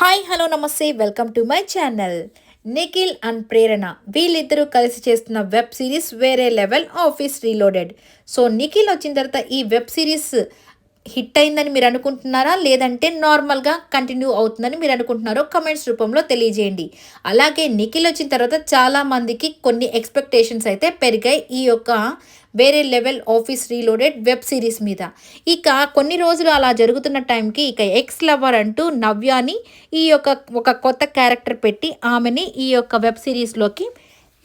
Hi hello namaste welcome to my channel. Nikhil and Prerana వీళ్ళిద్దరూ కలిసి చేస్తున్న web series వేరే level office reloaded. So Nikhil వచ్చిన తర్వాత ఈ వెబ్ సిరీస్ హిట్ అయిందని మీరు అనుకుంటున్నారా? లేదంటే నార్మల్గా కంటిన్యూ అవుతుందని మీరు అనుకుంటున్నారో కమెంట్స్ రూపంలో తెలియజేయండి. అలాగే నిఖిల్ వచ్చిన తర్వాత చాలా మందికి కొన్ని ఎక్స్పెక్టేషన్స్ అయితే పెరిగాయి ఈ యొక్క వేరే level office reloaded web series మీద. ఇక కొన్ని రోజులు అలా జరుగుతున్న టైంకి ఇక ఎక్స్ లవర్ అంటూ నవ్యాని ఈ యొక్క ఒక కొత్త క్యారెక్టర్ పెట్టి ఆమెని ఈ యొక్క వెబ్ సిరీస్లోకి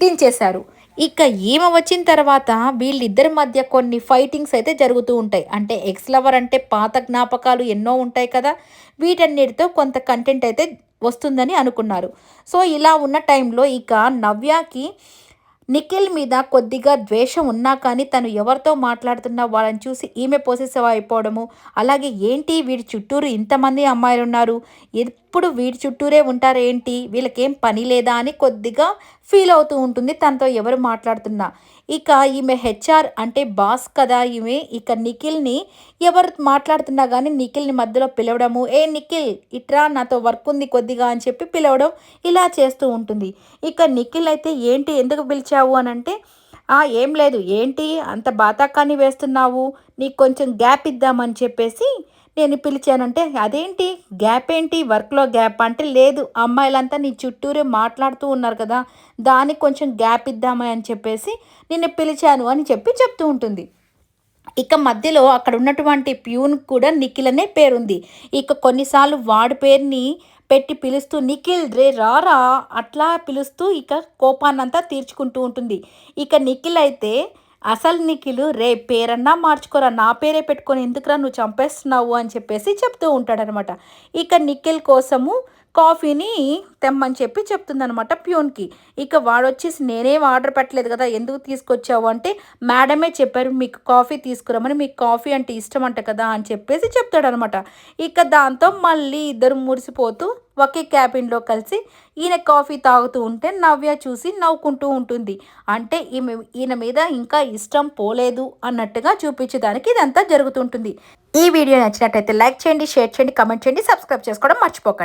దించేశారు. ఇక ఈమె వచ్చిన తర్వాత వీళ్ళిద్దరి మధ్య కొన్ని ఫైటింగ్స్ అయితే జరుగుతూ ఉంటాయి. అంటే ఎక్స్ లవర్ అంటే పాత జ్ఞాపకాలు ఎన్నో ఉంటాయి కదా వీటన్నిటితో కొంత కంటెంట్ అయితే వస్తుందని అనుకున్నారు. సో ఇలా ఉన్న టైంలో ఇక నవ్యాకి నిఖిల్ మీద కొద్దిగా ద్వేషం ఉన్నా కానీ తను ఎవరితో మాట్లాడుతున్నా వాళ్ళని చూసి ఈమె పొసెసివ్ అయిపోవడము అలాగే ఏంటి వీడి చుట్టూరు ఇంతమంది అమ్మాయిలు ఉన్నారు ఎప్పుడు వీడి చుట్టూరే ఉంటారు ఏంటి వీళ్ళకేం పని లేదా అని కొద్దిగా ఫీల్ అవుతూ ఉంటుంది. తనతో ఎవరు మాట్లాడుతున్నా. ఇక ఈమె హెచ్ఆర్ అంటే బాస్ కదా ఈమె. ఇక నిఖిల్ని ఎవరు మాట్లాడుతున్నా కానీ నిఖిల్ని మధ్యలో పిలవడము ఏ నిఖిల్ ఇట్రా నాతో వర్క్ ఉంది కొద్దిగా అని చెప్పి పిలవడం ఇలా చేస్తూ ఉంటుంది. ఇక నిఖిల్ అయితే ఏంటి ఎందుకు పిలిచావు? అని అంటే ఏం లేదు. ఏంటి అంత బాతాకాన్ని వేస్తున్నావు. నీకు కొంచెం గ్యాప్ ఇద్దామని చెప్పేసి నేను పిలిచానంటే అదేంటి? గ్యాప్ ఏంటి? వర్క్లో గ్యాప్ అంటే లేదు. అమ్మాయిలంతా నీ చుట్టూరే మాట్లాడుతూ ఉన్నారు కదా. దానికి కొంచెం గ్యాప్ ఇద్దామని అని చెప్పేసి నిన్ను పిలిచాను అని చెప్పి చెప్తూ ఉంటుంది. ఇక మధ్యలో అక్కడ ఉన్నటువంటి ప్యూన్ కూడా నిఖిల్ అనే పేరుంది. ఇక కొన్నిసార్లు వాడి పేరుని పెట్టి పిలుస్తూ నిఖిల్ రే రారా? అట్లా పిలుస్తూ ఇక కోపాన్నంతా తీర్చుకుంటూ ఉంటుంది. ఇక నిఖిల్ అయితే అసలు నిఖిలు రే పేరన్నా మార్చుకోరా నా పేరే పెట్టుకొని ఎందుకురా నువ్వు చంపేస్తున్నావు అని చెప్పేసి చెప్తూ ఉంటాడనమాట. ఇక నిఖిల్ కోసము కాఫీని తెమ్మని చెప్పి చెప్తుందనమాట ప్యూన్కి. ఇక వాడొచ్చేసి నేనేం ఆర్డర్ పెట్టలేదు కదా ఎందుకు తీసుకొచ్చావు అంటే మేడమే చెప్పారు మీకు కాఫీ తీసుకురమ్మని మీకు కాఫీ అంటే ఇష్టం అంట కదా అని చెప్పేసి చెప్తాడనమాట. ఇక దాంతో మళ్ళీ ఇద్దరు మురిసిపోతూ ఒకే క్యాబిన్లో కలిసి ఈయన కాఫీ తాగుతూ ఉంటే నవ్య చూసి నవ్వుకుంటూ ఉంటుంది. అంటే ఈమె ఈయన మీద ఇంకా ఇష్టం పోలేదు అన్నట్టుగా చూపించడానికి ఇదంతా జరుగుతుంటుంది. ఈ వీడియో నచ్చినట్టయితే లైక్ చేయండి షేర్ చేయండి కమెంట్ చేయండి సబ్స్క్రైబ్ చేసుకోవడం మర్చిపోకండి.